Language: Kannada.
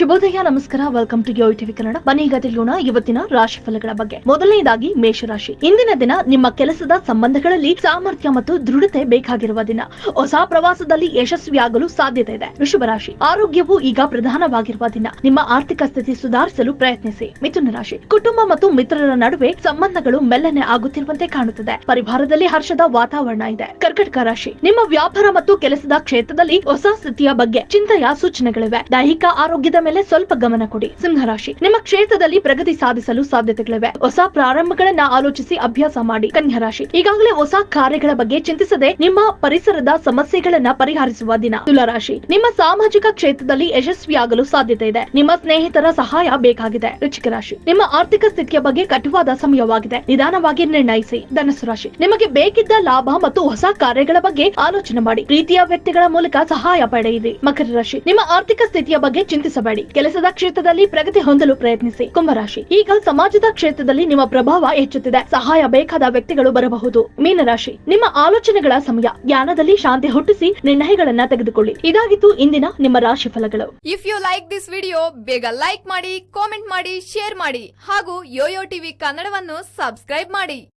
ಶುಭೋದಯ, ನಮಸ್ಕಾರ. Welcome to Yo TV Kannada. ಬನ್ನಿ ಈಗ ತಿಳಿಯೋಣ ಇವತ್ತಿನ ರಾಶಿ ಫಲಗಳ ಬಗ್ಗೆ. ಮೊದಲನೇದಾಗಿ ಮೇಷರಾಶಿ. ಇಂದಿನ ದಿನ ನಿಮ್ಮ ಕೆಲಸದ ಸಂಬಂಧಗಳಲ್ಲಿ ಸಾಮರ್ಥ್ಯ ಮತ್ತು ದೃಢತೆ ಬೇಕಾಗಿರುವ ದಿನ. ಹೊಸ ಪ್ರವಾಸದಲ್ಲಿ ಯಶಸ್ವಿಯಾಗಲು ಸಾಧ್ಯತೆ ಇದೆ. ವೃಷಭ ರಾಶಿ. ಆರೋಗ್ಯವು ಈಗ ಪ್ರಧಾನವಾಗಿರುವ ದಿನ. ನಿಮ್ಮ ಆರ್ಥಿಕ ಸ್ಥಿತಿ ಸುಧಾರಿಸಲು ಪ್ರಯತ್ನಿಸಿ. ಮಿಥುನ ರಾಶಿ. ಕುಟುಂಬ ಮತ್ತು ಮಿತ್ರರ ನಡುವೆ ಸಂಬಂಧಗಳು ಮೆಲ್ಲನೆ ಆಗುತ್ತಿರುವಂತೆ ಕಾಣುತ್ತದೆ. ಪರಿವಾರದಲ್ಲಿ ಹರ್ಷದ ವಾತಾವರಣ ಇದೆ. ಕರ್ಕಟಕ ರಾಶಿ. ನಿಮ್ಮ ವ್ಯಾಪಾರ ಮತ್ತು ಕೆಲಸದ ಕ್ಷೇತ್ರದಲ್ಲಿ ಹೊಸ ಸ್ಥಿತಿಯ ಬಗ್ಗೆ ಚಿಂತೆಯ ಸೂಚನೆಗಳಿವೆ. ದೈಹಿಕ ಆರೋಗ್ಯದ ಮೇಲೆ ಸ್ವಲ್ಪ ಗಮನ ಕೊಡಿ. ಸಿಂಹರಾಶಿ, ನಿಮ್ಮ ಕ್ಷೇತ್ರದಲ್ಲಿ ಪ್ರಗತಿ ಸಾಧಿಸಲು ಸಾಧ್ಯತೆಗಳಿವೆ. ಹೊಸ ಪ್ರಾರಂಭಗಳನ್ನ ಆಲೋಚಿಸಿ ಅಭ್ಯಾಸ ಮಾಡಿ. ಕನ್ಯಾ ರಾಶಿ ಈಗಾಗಲೇ ಹೊಸ ಕಾರ್ಯಗಳ ಬಗ್ಗೆ ಚಿಂತಿಸದೆ ನಿಮ್ಮ ಪರಿಸರದ ಸಮಸ್ಯೆಗಳನ್ನ ಪರಿಹರಿಸುವ ದಿನ. ತುಲಾರಾಶಿ, ನಿಮ್ಮ ಸಾಮಾಜಿಕ ಕ್ಷೇತ್ರದಲ್ಲಿ ಯಶಸ್ವಿಯಾಗಲು ಸಾಧ್ಯತೆ ಇದೆ. ನಿಮ್ಮ ಸ್ನೇಹಿತರ ಸಹಾಯ ಬೇಕಾಗಿದೆ. ವೃಶ್ಚಿಕ ರಾಶಿ, ನಿಮ್ಮ ಆರ್ಥಿಕ ಸ್ಥಿತಿಯ ಬಗ್ಗೆ ಕಟುವಾದ ಸಮಯವಾಗಿದೆ. ನಿಧಾನವಾಗಿ ನಿರ್ಣಯಿಸಿ. ಧನಸ್ಸು ರಾಶಿ, ನಿಮಗೆ ಬೇಕಿದ್ದ ಲಾಭ ಮತ್ತು ಹೊಸ ಕಾರ್ಯಗಳ ಬಗ್ಗೆ ಆಲೋಚನೆ ಮಾಡಿ. ಪ್ರೀತಿಯ ವ್ಯಕ್ತಿಗಳ ಮೂಲಕ ಸಹಾಯ ಪಡೆಯಿರಿ. ಮಕರ ರಾಶಿ, ನಿಮ್ಮ ಆರ್ಥಿಕ ಸ್ಥಿತಿಯ ಬಗ್ಗೆ ಚಿಂತಿಸಬೇಡಿ. ಕೆಲಸದ ಕ್ಷೇತ್ರದಲ್ಲಿ ಪ್ರಗತಿ ಹೊಂದಲು ಪ್ರಯತ್ನಿಸಿ. ಕುಂಭರಾಶಿ. ಈಗ ಸಮಾಜದ ಕ್ಷೇತ್ರದಲ್ಲಿ ನಿಮ್ಮ ಪ್ರಭಾವ ಹೆಚ್ಚುತ್ತಿದೆ. ಸಹಾಯ ಬೇಕಾದ ವ್ಯಕ್ತಿಗಳು ಬರಬಹುದು. ಮೀನರಾಶಿ. ನಿಮ್ಮ ಆಲೋಚನೆಗಳ ಸಮಯ. ಜ್ಞಾನದಲ್ಲಿ ಶಾಂತಿ ಹುಟ್ಟಿಸಿ ನಿರ್ಣಯಗಳನ್ನ ತೆಗೆದುಕೊಳ್ಳಿ. ಇದಾಗಿತ್ತು ಇಂದಿನ ನಿಮ್ಮ ರಾಶಿ ಫಲಗಳು if you like this video ಬೇಗ ಲೈಕ್ ಮಾಡಿ ಕಾಮೆಂಟ್ ಮಾಡಿ ಶೇರ್ ಮಾಡಿ ಹಾಗೂ ಯೋಯೋ ಟಿವಿ ಕನ್ನಡವನ್ನು ಸಬ್ಸ್ಕ್ರೈಬ್ ಮಾಡಿ.